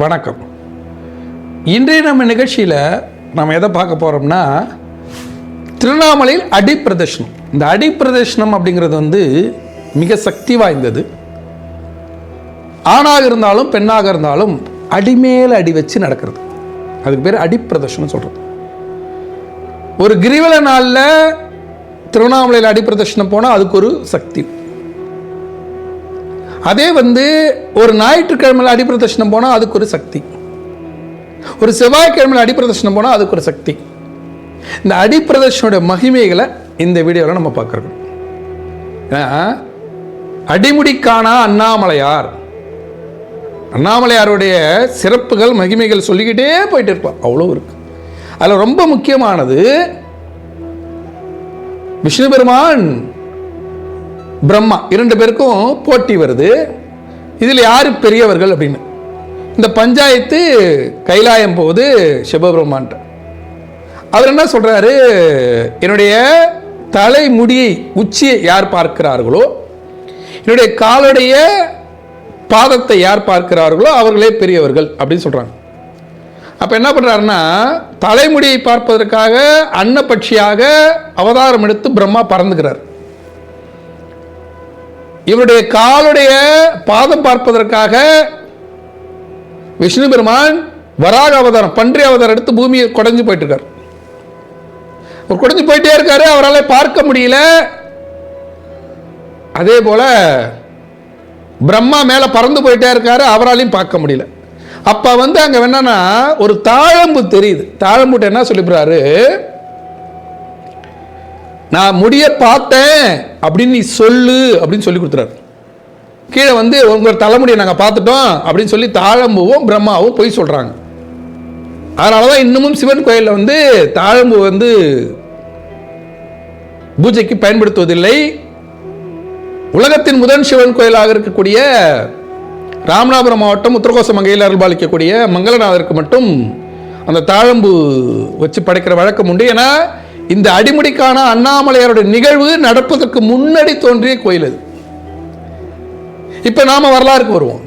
வணக்கம். இன்றைய நம்ம நிகழ்ச்சியில் நம்ம எதை பார்க்க போகிறோம்னா திருவண்ணாமலையில் அடிப்பிரதர்ஷனம். இந்த அடிப்பிரதர்ஷனம் அப்படிங்கிறது வந்து மிக சக்தி வாய்ந்தது. ஆணாக இருந்தாலும் பெண்ணாக இருந்தாலும் அடிமேல் அடி வச்சு நடக்கிறது. அதுக்கு பேர் அடிப்பிரதர்ஷனம் சொல்கிறது ஒரு கிரிவல நாளில் திருவண்ணாமலையில் அடிப்பிரதர்ஷனம் போனால் அதுக்கு ஒரு சக்தி. அதே வந்து ஒரு ஞாயிற்றுக்கிழமையில் அடிப்பிரதர்ஷனம் போனால் அதுக்கு ஒரு சக்தி. ஒரு செவ்வாய்க்கிழமையில் அடிப்பிரதர்ஷனம் போனால் அதுக்கு ஒரு சக்தி. இந்த அடிப்பிரதர்ஷனோட மகிமைகளை இந்த வீடியோவில் நம்ம பார்க்குறோம். ஏன்னா அடிமுடிக்கானா அண்ணாமலையார். அண்ணாமலையாருடைய சிறப்புகள் மகிமைகள் சொல்லிக்கிட்டே போயிட்டு இருப்பார் அவ்வளோ இருக்கு. அதில் ரொம்ப முக்கியமானது விஷ்ணு பெருமான் பிரம்மா. இரண்டு பேருக்கும் போட்டி வருது. இதில் யார் பெரியவர்கள் அப்படின்னு. இந்த பஞ்சாயத்து கைலாயம் போகுது சிவபிரம்மான்ட்ட அவர் என்ன சொல்கிறாரு என்னுடைய தலைமுடியை உச்சியை யார் பார்க்கிறார்களோ என்னுடைய காலுடைய பாதத்தை யார் பார்க்கிறார்களோ அவர்களே பெரியவர்கள் அப்படின்னு சொல்கிறாங்க அப்போ என்ன பண்ணுறாருன்னா தலைமுடியை பார்ப்பதற்காக அன்னபட்சியாக அவதாரம் எடுத்து பிரம்மா பறந்துக்கிறார். இவருடைய காலுடைய பாதம் பார்ப்பதற்காக விஷ்ணு பெருமான் வராக அவதாரம் பன்றி அவதாரம் எடுத்து பூமியை குடஞ்சு போயிட்டு இருக்கார் அவர் போயிட்டே இருக்காரு அவரால் பார்க்க முடியல. அதே போல பிரம்மா மேல பறந்து போயிட்டே இருக்காரு அவராலையும் பார்க்க முடியல. அப்ப வந்து அங்க என்னன்னா ஒரு தாழம்பு தெரியுது. தாழம்புட்டு என்ன சொல்லிப்படுறாரு நான் முடிய பார்த்தேன் அப்படின்னு நீ சொல்லு அப்படின்னு சொல்லி கொடுத்துறாரு. கீழே வந்து உங்களோட தலைமுடியை நாங்கள் பார்த்துட்டோம் அப்படின்னு சொல்லி தாழம்பூவும் பிரம்மாவும் போய் சொல்கிறாங்க அதனால தான் இன்னமும் சிவன் கோயிலில் வந்து தாழம்பூ வந்து பூஜைக்கு பயன்படுத்துவதில்லை. உலகத்தின் முதன் சிவன் கோயிலாக இருக்கக்கூடிய ராமநாதபுரம் மாவட்டம் உத்தரகோச மங்கையில் அருள்பாலிக்கக்கூடிய மங்களநாதருக்கு மட்டும் அந்த தாழம்பு வச்சு படைக்கிற வழக்கம் உண்டு. ஏன்னா இந்த அடிமுடிக்கான அண்ணாமலையாருடைய நிகழ்வு நடப்பதற்கு முன்னாடி தோன்றிய கோயில் அது. இப்ப நாம வரலாறுக்கு வருவோம்.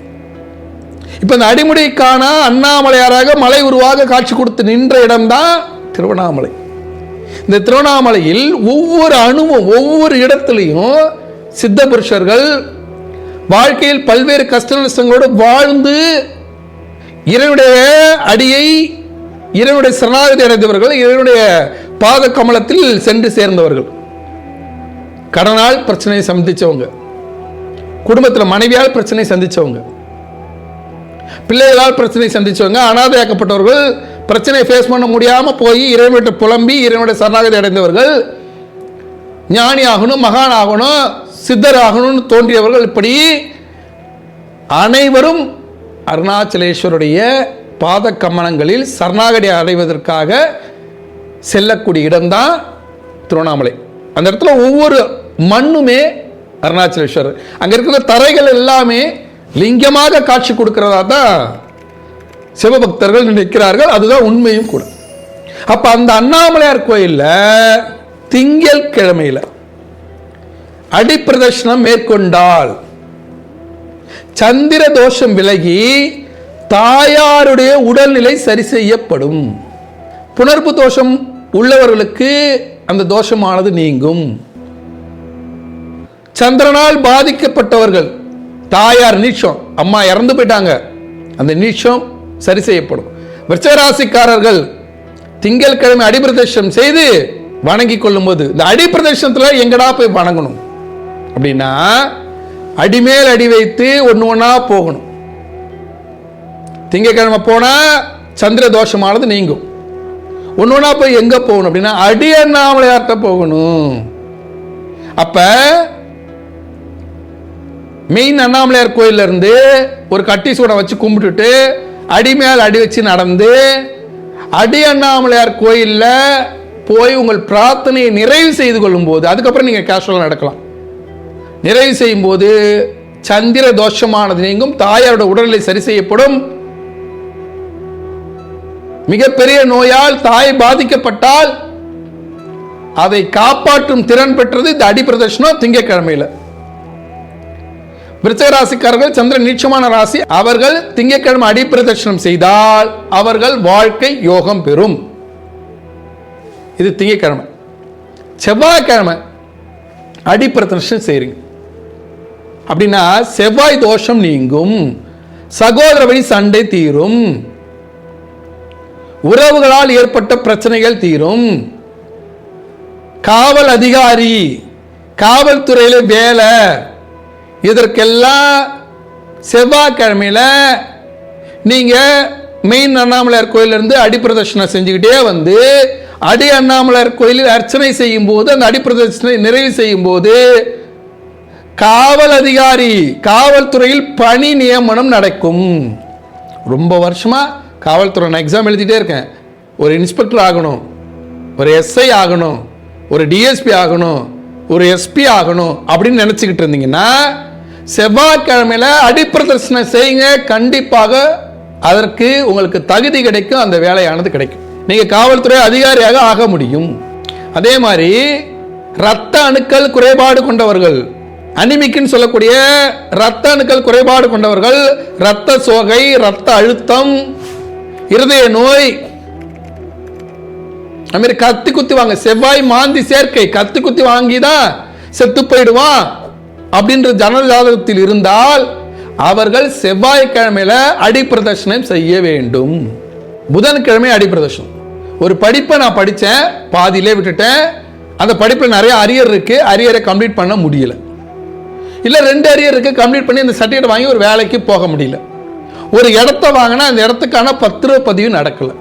இப்ப இந்த அடிமுடிக்கான அண்ணாமலையாராக மலை உருவாக காட்சி கொடுத்து நின்ற இடம்தான் திருவண்ணாமலை. இந்த திருவண்ணாமலையில் ஒவ்வொரு அணுவும் ஒவ்வொரு இடத்துலையும் சித்த புருஷர்கள் வாழ்க்கையில் பல்வேறு கஷ்ட நஷ்டங்களோடு வாழ்ந்து இறைவனுடைய அடியை இறைவனுடைய சரணாகதி அடைந்தவர்கள் இறைவனுடைய பாத கமலத்தில் சென்று சேர்ந்தவர்கள். கடனால் பிரச்சனையை சந்திச்சவங்க. குடும்பத்தில் மனைவியால் பிரச்சனை சந்திச்சவங்க. பிள்ளைகளால் பிரச்சனை சந்திச்சவங்க. அனாதையாக்கப்பட்டவர்கள் பிரச்சனையை ஃபேஸ் பண்ண முடியாமல் போய் இறைவன்கிட்ட புலம்பி இறைவனுடைய சரணாகதி அடைந்தவர்கள். ஞானி ஆகணும் மகான் ஆகணும் சித்தர் ஆகணும்னு தோன்றியவர்கள் இப்படி அனைவரும் அருணாச்சலேஸ்வருடைய பாத கமனங்களில் சரணாகதி அடைவதற்காக செல்லக்கூடிய இடம்தான் திருவண்ணாமலை. அந்த இடத்துல ஒவ்வொரு மண்ணுமே அருணாச்சலேஸ்வரர். அங்கே இருக்கிற தரைகள் எல்லாமே லிங்கமாக காட்சி கொடுக்கிறதா தான் சிவபக்தர்கள் நினைக்கிறார்கள். அதுதான் உண்மையும் கூட. அப்போ அந்த அண்ணாமலையார் கோயிலில் திங்கள் கிழமையில அடிப்பிரதர்ஷனம் மேற்கொண்டால் சந்திர தோஷம் விலகி தாயாருடைய உடல்நிலை சரி செய்யப்படும். புணர்ப்பு தோஷம் உள்ளவர்களுக்கு அந்த தோஷமானது நீங்கும். சந்திரனால் பாதிக்கப்பட்டவர்கள் தாயார் நீச்சம் அம்மா இறந்து போயிட்டாங்க. அந்த நீச்சம் சரி செய்யப்படும். விருச்சராசிக்காரர்கள் திங்கட்கிழமை அடிப்பிரதர்ஷனம் செய்து வணங்கி கொள்ளும்போது இந்த அடிப்பிரதேசத்தில் எங்கடா போய் வணங்கணும்? அப்படின்னா அடிமேல் அடி வைத்து ஒன்று ஒன்றா போகணும். திங்கக்கிழமை போனால் சந்திர தோஷமானது நீங்கும். ஒன்று ஒன்றா போய் எங்கே போகணும் அப்படின்னா அடி அண்ணாமலையார்கிட்ட போகணும். அப்போ மெயின் அண்ணாமலையார் கோயில்ல இருந்து ஒரு கட்டி சூடம் வச்சு கும்பிட்டுட்டு அடி மேல் அடி வச்சு நடந்து அடி அண்ணாமலையார் கோயிலில் போய் உங்கள் பிரார்த்தனையை நிறைவு செய்து கொள்ளும் போது அதுக்கப்புறம் நீங்கள் கேஷுவலாக நடக்கலாம். நிறைவு செய்யும் போது சந்திர தோஷமானது நீங்கும் தாயாரோட உடல்நிலை சரி செய்யப்படும். மிகப்பெரிய நோயால் தாய் பாதிக்கப்பட்டால் அதை காப்பாற்றும் திறன் பெற்றது இந்த அடிப்பிரதர்ஷனம் திங்கக்கிழமையில் திங்கக்கிழமையில விருச்சக ராசிக்காரர்கள் சந்திரன் நீச்சமான ராசி அவர்கள் திங்கக்கிழமை அடிப்பிரதர்ஷனம் செய்தால் அவர்கள் வாழ்க்கை யோகம் பெறும். இது திங்கக்கிழமை செவ்வாய்க்கிழமை அடிப்பிரதர்ஷனம் செய்றீங்க. அப்படின்னா செவ்வாய் தோஷம் நீங்கும். சகோதர வழி சண்டை தீரும். உறவுகளால் ஏற்பட்ட பிரச்சனைகள் தீரும். காவல் அதிகாரி காவல்துறையில வேலை இதற்கெல்லாம் செவ்வாய்க்கிழமையில நீங்க மெயின் அண்ணாமலையார் கோயிலிருந்து அடிப்பிரதட்சணை செஞ்சுக்கிட்டே வந்து அடி அண்ணாமலையார் கோயிலில் அர்ச்சனை செய்யும் போது அந்த அடிப்பிரதட்சணை நிறைவு செய்யும் போது காவல் அதிகாரி காவல்துறையில் பணி நியமனம் நடக்கும். ரொம்ப வருஷமா காவல்துறை நான் எக்ஸாம் எழுதிட்டே இருக்கேன். ஒரு இன்ஸ்பெக்டர் ஆகணும் ஒரு எஸ்ஐ ஆகணும் ஒரு டிஎஸ்பி ஆகணும் ஒரு எஸ்பி ஆகணும் அப்படின்னு நினச்சிக்கிட்டு இருந்தீங்கன்னா செவ்வாய்க்கிழமையில் அடிப்பிரதர்ஷனம் செய்யுங்க. கண்டிப்பாக அதற்கு உங்களுக்கு தகுதி கிடைக்கும் அந்த வேலையானது கிடைக்கும். நீங்கள் காவல்துறை அதிகாரியாக ஆக முடியும். அதே மாதிரி ரத்த அணுக்கள் குறைபாடு கொண்டவர்கள் அனிமிக்குன்னு சொல்லக்கூடிய ரத்த அணுக்கள் குறைபாடு கொண்டவர்கள் ரத்த சோகை ரத்த அழுத்தம் இருதய நோய். அதுமாரி மாதிரி கத்தி குத்தி வாங்க செவ்வாய் மாந்தி சேர்க்கை கத்தி குத்தி வாங்கி தான் செத்து போயிடுவான் அப்படின்ற ஜனல் ஜாதகத்தில் இருந்தால் அவர்கள் செவ்வாய்க்கிழமையில அடிப்பிரதர்ஷனம் செய்ய வேண்டும். புதன்கிழமை அடிப்பிரதர்ஷனம் ஒரு படிப்பை நான் படித்தேன் பாதியிலே விட்டுட்டேன். அந்த படிப்பில் நிறைய அரியர் இருக்கு அரியரை கம்ப்ளீட் பண்ண முடியல. இல்லை ரெண்டு அரியர் இருக்கு கம்ப்ளீட் பண்ணி அந்த சர்டிஃபிகேட் வாங்கி ஒரு வேலைக்கு போக முடியல. ஒரு இடத்த வாங்கினா அந்த இடத்துக்கான பத்திரப்பதிவு நடக்கலை.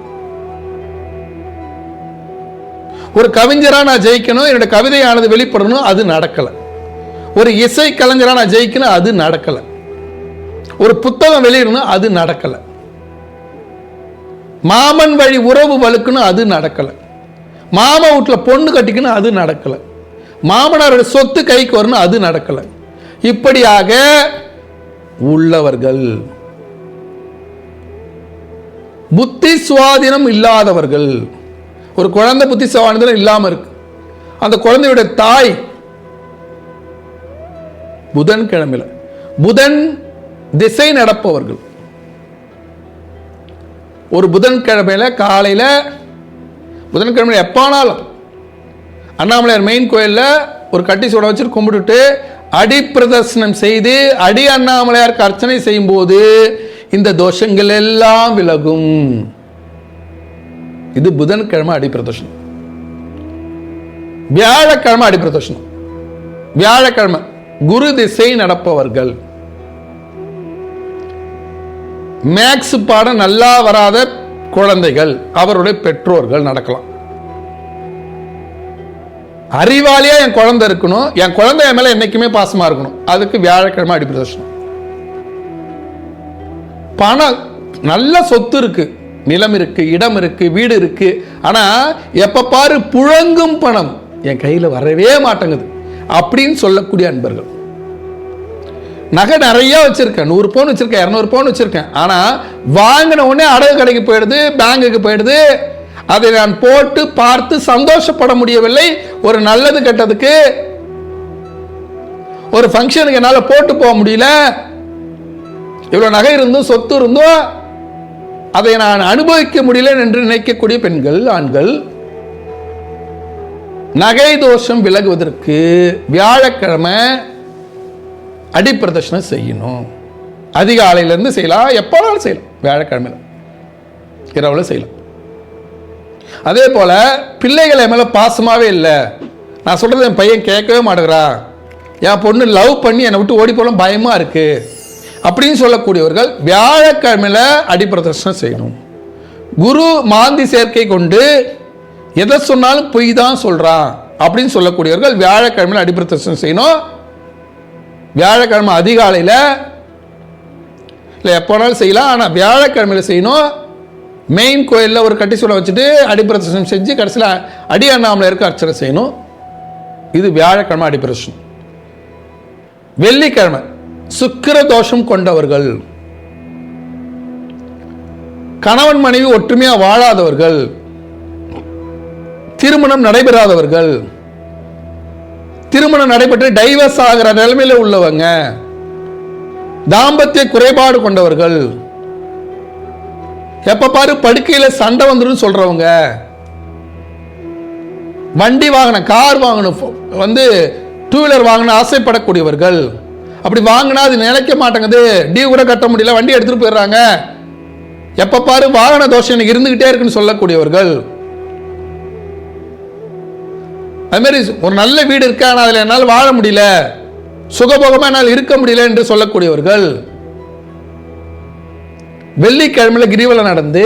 ஒரு கவிஞராக நான் ஜெயிக்கணும் என்னோட கவிதையானது வெளிப்படணும் அது நடக்கலை. ஒரு இசை கலைஞராக நான் ஜெயிக்கணும் அது நடக்கலை. ஒரு புத்தகம் வெளியிடணும் அது நடக்கலை. மாமன் வழி உறவு வலுக்கணும் அது நடக்கலை. மாமா வீட்டில் பொண்ணு கட்டிக்கணும் அது நடக்கலை. மாமனாரோட சொத்து கைக்கு வரணும் அது நடக்கலை. இப்படியாக உள்ளவர்கள் புத்தி சுவாதீனம் இல்லாதவர்கள். ஒரு குழந்தை புத்தி சுவாதீனம் இல்லாம இருக்கு. அந்த குழந்தையோட தாய் புதன் கிழமையில புதன் திசை நடப்பவர்கள். ஒரு புதன்கிழமையில் காலையில புதன்கிழமையில் எப்பானாலும் அண்ணாமலையார் மெயின் கோயில்ல ஒரு கட்டி சூட வச்சு கும்பிட்டுட்டு அடி பிரதர்சனம் செய்து அடி அண்ணாமலையாருக்கு அர்ச்சனை செய்யும் போது இந்த தோஷங்கள் எல்லாம் விலகும். இது புதன்கிழமை அடி பிரதர்ஷனம் வியாழக்கிழமை அடி பிரதர்ஷனம் வியாழக்கிழமை குரு திசை நடப்பவர்கள். மேக்ஸ் பாடம் நல்லா வராத குழந்தைகள் அவருடைய பெற்றோர்கள் நடக்கலாம். அறிவாளியா என் குழந்தை இருக்கணும் என் குழந்தை என் மேல என்னைக்குமே பாசமா இருக்கணும். அதுக்கு வியாழக்கிழமை அடி பிரதர்ஷனம் பணம் நல்ல சொத்து இருக்கு. நிலம் இருக்கு இடம் இருக்கு வீடு இருக்கு. ஆனா எப்ப பாரு புழங்கும் பணம் என் கையில வரவே மாட்டேங்குது. அப்படின்னு சொல்லக்கூடிய அன்பர்கள். நகை நிறைய வச்சிருக்கேன். நூறு பவுன் வச்சிருக்கேன் இரநூறு பவுன் வச்சிருக்கேன். ஆனா வாங்கின உடனே அடகு கடைக்கு போயிடுது பேங்குக்கு போயிடுது. அதை நான் போட்டு பார்த்து சந்தோஷப்பட முடியவில்லை. ஒரு நல்லது கெட்டதுக்கு ஒரு ஃபங்க்ஷனுக்கு என்னால் போட்டு போக முடியல. இவ்வளோ நகை இருந்தும் சொத்து இருந்தும் அதை நான் அனுபவிக்க முடியல என்று நினைக்கக்கூடிய பெண்கள் ஆண்கள் நகை தோஷம் விலகுவதற்கு வியாழக்கிழமை அடிப்பிரதர்ஷனம் செய்யணும். அதிகாலையிலேருந்து செய்யலாம் எப்போனாலும் செய்யலாம் வியாழக்கிழமையில். இரவில் செய்யலாம். அதே போல் பிள்ளைகள் என் மேலே பாசமாகவே இல்லை. நான் சொல்கிறது என் பையன் கேட்கவே மாட்டேங்கிறான். என் பொண்ணு லவ் பண்ணி என்னை விட்டு ஓடி போகலாம் பயமாக இருக்குது அப்படின்னு சொல்லக்கூடியவர்கள் வியாழக்கிழமையில் அடிப்பிரதர்ஷனம் செய்யணும். குரு மாந்தி சேர்க்கை கொண்டு எதை சொன்னாலும் பொய் தான் சொல்கிறான் அப்படின்னு சொல்லக்கூடியவர்கள் வியாழக்கிழமையில் அடிப்பிரதர்ஷனம் செய்யணும். வியாழக்கிழமை அதிகாலையில் இல்லை எப்போனாலும் செய்யலாம் ஆனால் வியாழக்கிழமையில் செய்யணும். மெயின் கோயிலில் ஒரு கட்டி சூளை வச்சுட்டு அடிப்பிரதர்ஷனம் செஞ்சு கடைசியில் அடி அண்ணாமலை இருக்க அர்ச்சனை செய்யணும். இது வியாழக்கிழமை அடிப்பிரதர்ஷனம். வெள்ளிக்கிழமை சுக்கிர தோஷம் கொண்டவர்கள் கணவன் மனைவி ஒற்றுமையா வாழாதவர்கள் திருமணம் நடைபெறாதவர்கள் திருமணம் நடைபெற்று டைவர்ஸ் ஆகிற நிலைமையில உள்ளவங்க தாம்பத்திய குறைபாடு கொண்டவர்கள் எப்ப பாரு படுக்கையில சண்டை வந்துடும் சொல்றவங்க வண்டி வாங்கின கார் வாங்கணும் வந்து டூ வீலர் வாங்கின ஆசைப்படக்கூடியவர்கள் அப்படி வாங்கினா அது நிலைக்க மாட்டேங்குது. டியூ கூட கட்ட முடியல வண்டி எடுத்துட்டு போயிடுறாங்க. எப்ப பாரு வாகன தோஷம் எனக்கு இருந்துகிட்டே இருக்குன்னு சொல்லக்கூடியவர்கள். அது மாதிரி ஒரு நல்ல வீடு இருக்கா ஆனால் அதில் என்னால் வாழ முடியல. சுகபோகமாக என்னால் இருக்க முடியல என்று சொல்லக்கூடியவர்கள். வெள்ளிக்கிழமையில் கிரிவலம் நடந்து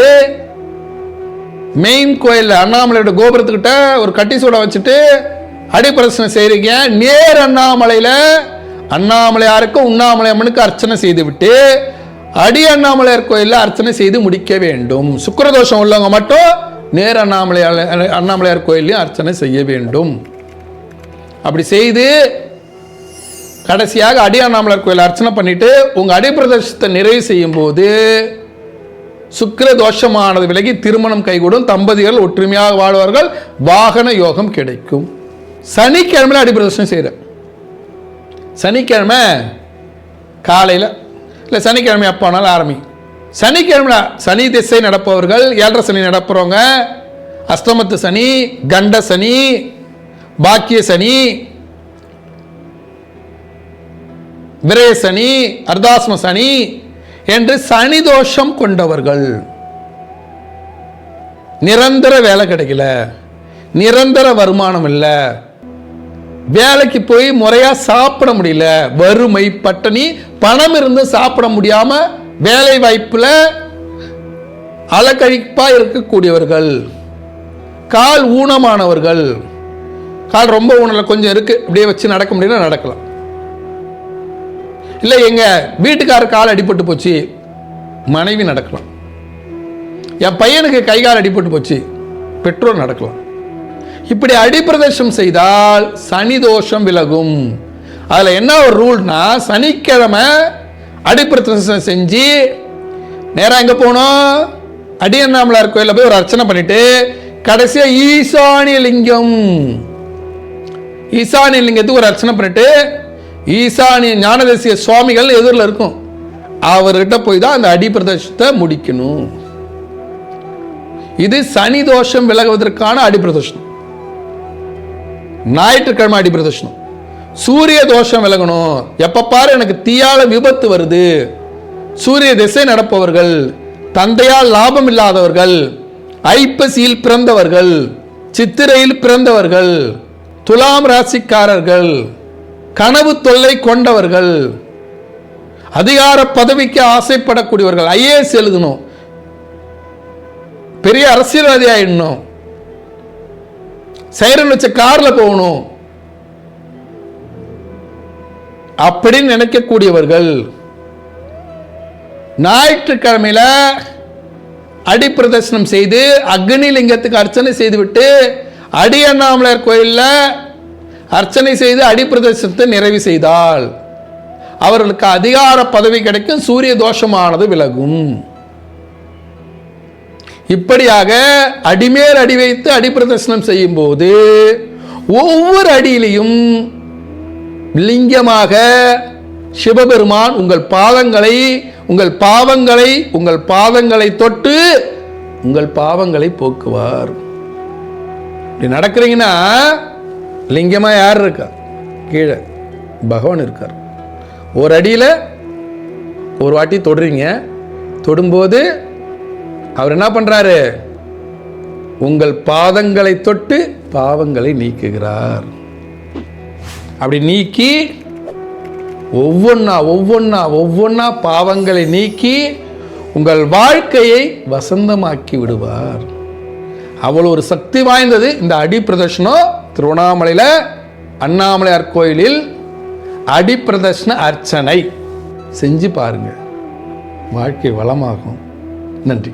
மெயின் கோயில் அண்ணாமலையோட கோபுரத்துக்கிட்ட ஒரு கட்டி சூட வச்சுட்டு அடிப்பிரசனை செய்கிறீங்க நேர் அண்ணாமலையில் அண்ணாமலையாருக்கு உண்ணாமலை அம்மனுக்கு அர்ச்சனை செய்து விட்டு அடி அண்ணாமலையார் கோயிலில் அர்ச்சனை செய்து முடிக்க வேண்டும். சுக்கரதோஷம் உள்ளவங்க மட்டும் நேர் அண்ணாமலையார் அண்ணாமலையார் கோயிலையும் அர்ச்சனை செய்ய வேண்டும். அப்படி செய்து கடைசியாக அடி அண்ணாமலையார் கோயில் அர்ச்சனை பண்ணிட்டு உங்கள் அடிப்பிரதர்ஷத்தை நிறைவு செய்யும் போது சுக்கிர தோஷமானது விலகி திருமணம் கைகூடும் தம்பதிகள் ஒற்றுமையாக வாழ்வார்கள் வாகன யோகம் கிடைக்கும். சனிக்கிழமையில அடிப்பிரதர்ஷனம் செய்கிறேன் சனிக்கிழமை காலையில் இல்லை சனிக்கிழமை அப்போனாலும் ஆரம்பி. சனிக்கிழமை சனி திசை நடப்பவர்கள் ஏழரை சனி நடப்புறவங்க அஷ்டமத்து சனி கண்ட சனி பாக்கிய சனி விரய சனி அர்தாஸ்ம சனி என்று சனி தோஷம் கொண்டவர்கள். நிரந்தர வேலை கிடைக்கல. நிரந்தர வருமானம் இல்லை. வேலைக்கு போய் முறையா சாப்பிட முடியல. வறுமை பட்டினி பணம் இருந்து சாப்பிட முடியாம வேலை வாய்ப்புல அலக்கழிப்பா இருக்கக்கூடியவர்கள் கால் ஊனமானவர்கள் கால் ரொம்ப ஊனல கொஞ்சம் இருக்கு அப்படியே வச்சு நடக்க முடியல நடக்கலாம். இல்லை எங்க வீட்டுக்காரர் கால் அடிபட்டு போச்சு மனைவி நடக்கலாம். என் பையனுக்கு கை கால் அடிபட்டு போச்சு பெற்றோர் நடக்கலாம். இப்படி அடிப்பிரதேசம் செய்தால் சனி தோஷம் விலகும். அதில் என்ன ஒரு ரூல்னா சனிக்கிழமை அடிப்பிரதேசம் செஞ்சு நேராக எங்கே போகணும் அடியண்ணாமலார் கோயிலில் போய் ஒரு அர்ச்சனை பண்ணிட்டு கடைசியாக ஈசானிய லிங்கம். ஈசானிய லிங்கத்துக்கு ஒரு அர்ச்சனை பண்ணிட்டு ஈசானிய ஞானதேசிய சுவாமிகள் எதிரில் இருக்கும். அவர்கிட்ட போய் தான் அந்த அடிப்பிரதேசத்தை முடிக்கணும். இது சனி தோஷம் விலகுவதற்கான அடிப்பிரதோஷம் ஞாயிற்றுக்கிழமை அடிப்பிரதர்ஷனம் சூரிய தோஷம் விலகணும். எப்போ பாரு எனக்கு தீயால விபத்து வருது. சூரிய திசை நடப்பவர்கள் தந்தையால் லாபம் இல்லாதவர்கள் ஐப்பசியில் பிறந்தவர்கள் சித்திரையில் பிறந்தவர்கள் துலாம் ராசிக்காரர்கள் கனவு தொல்லை கொண்டவர்கள் அதிகார பதவிக்கு ஆசைப்படக்கூடியவர்கள் ஐஏஎஸ் எழுதணும். பெரிய அரசியல்வாதி ஆயிடணும் சைரன் வச்ச கார்ல போகணும். அப்படின்னு நினைக்கக்கூடியவர்கள் ஞாயிற்றுக்கிழமையில அடிப்பிரதர்சனம் செய்து அக்னி லிங்கத்துக்கு அர்ச்சனை செய்துவிட்டு அடி அண்ணாமலையார் கோயிலில் அர்ச்சனை செய்து அடிப்பிரதர்சனத்தை நிறைவு செய்தால் அவர்களுக்கு அதிகார பதவி கிடைக்கும் சூரிய தோஷமானது விலகும். இப்படியாக அடிமேல் அடி வைத்து அடிப்பிரதர்சனம் செய்யும் போது ஒவ்வொரு அடியிலையும் லிங்கமாக சிவபெருமான் உங்கள் பாதங்களை உங்கள் பாவங்களை உங்கள் பாதங்களை தொட்டு உங்கள் பாவங்களை போக்குவார். இப்படி நடக்கிறீங்கன்னா லிங்கமா யார் இருக்கா? கீழே பகவான் இருக்கார். ஒரு அடியில் ஒரு வாட்டி தொடுறீங்க. தொடும்போது அவர் என்ன பண்ணுறாரு உங்கள் பாதங்களை தொட்டு பாவங்களை நீக்குகிறார். அப்படி நீக்கி ஒவ்வொன்றா ஒவ்வொன்றா ஒவ்வொன்றா பாவங்களை நீக்கி உங்கள் வாழ்க்கையை வசந்தமாக்கி விடுவார். அவ்வளோ ஒரு சக்தி வாய்ந்தது இந்த அடி பிரதர்ஷனம் திருவண்ணாமலையில் அண்ணாமலையார் கோயிலில் அடி பிரதர்ஷன அர்ச்சனை. செஞ்சு பாருங்கள் வாழ்க்கை வளமாகும். நன்றி.